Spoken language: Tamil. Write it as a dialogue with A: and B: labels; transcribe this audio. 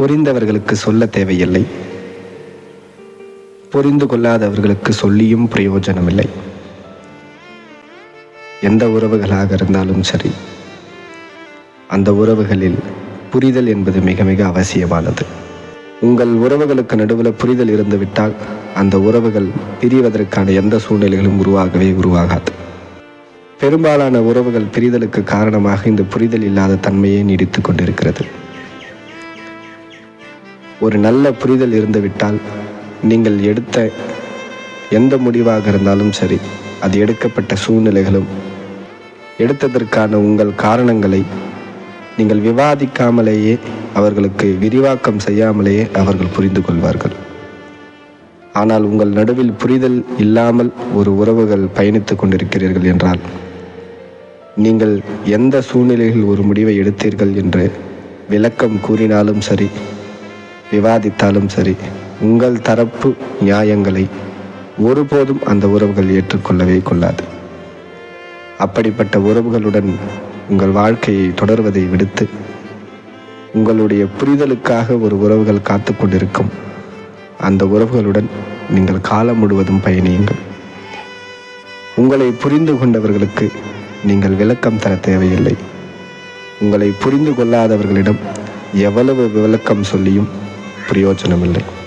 A: புரிந்தவர்களுக்கு சொல்ல தேவையில்லை. புரிந்து கொள்ளாதவர்களுக்கு சொல்லியும் பிரயோஜனமில்லை. எந்த உறவுகளாக இருந்தாலும் சரி அந்த உறவுகளில் புரிதல் என்பது மிக மிக அவசியமானது. உங்கள் உறவுகளுக்கு நடுவில் புரிதல் இருந்துவிட்டால் அந்த உறவுகள் பிரிவதற்கான எந்த சூழ்நிலைகளும் உருவாகவே உருவாகாது. பெரும்பாலான உறவுகள் பிரிதலுக்கு காரணமாக இந்த புரிதல் இல்லாத தன்மையை நீடித்து கொண்டிருக்கிறது. ஒரு நல்ல புரிதல் இருந்துவிட்டால் நீங்கள் எடுத்த எந்த முடிவாக இருந்தாலும் சரி அது எடுக்கப்பட்ட சூழ்நிலைகளும் எடுத்ததற்கான உங்கள் காரணங்களை நீங்கள் விவாதிக்காமலேயே அவர்களுக்கு விரிவாக்கம் செய்யாமலேயே அவர்கள் புரிந்து கொள்வார்கள். ஆனால் உங்கள் நடுவில் புரிதல் இல்லாமல் ஒரு உறவுகள் பயணித்துக் கொண்டிருக்கிறீர்கள் என்றால் நீங்கள் எந்த சூழ்நிலையில் ஒரு முடிவை எடுத்தீர்கள் என்று விளக்கம் கூறினாலும் சரி விவாதித்தாலும் சரி உங்கள் தரப்பு நியாயங்களை ஒருபோதும் அந்த உறவுகள் ஏற்றுக்கொள்ளவே கொள்ளாது. அப்படிப்பட்ட உறவுகளுடன் உங்கள் வாழ்க்கையை தொடர்வதை விடுத்து உங்களுடைய புரிதலுக்காக ஒரு உறவுகள் காத்து கொண்டிருக்கும் அந்த உறவுகளுடன் நீங்கள் காலம் முழுவதும் பயணியுங்கள். உங்களை புரிந்து கொண்டவர்களுக்கு நீங்கள் விளக்கம் தர தேவையில்லை. உங்களை புரிந்து கொள்ளாதவர்களிடம் எவ்வளவு விளக்கம் சொல்லியும் பிரயோஜனமில்லை.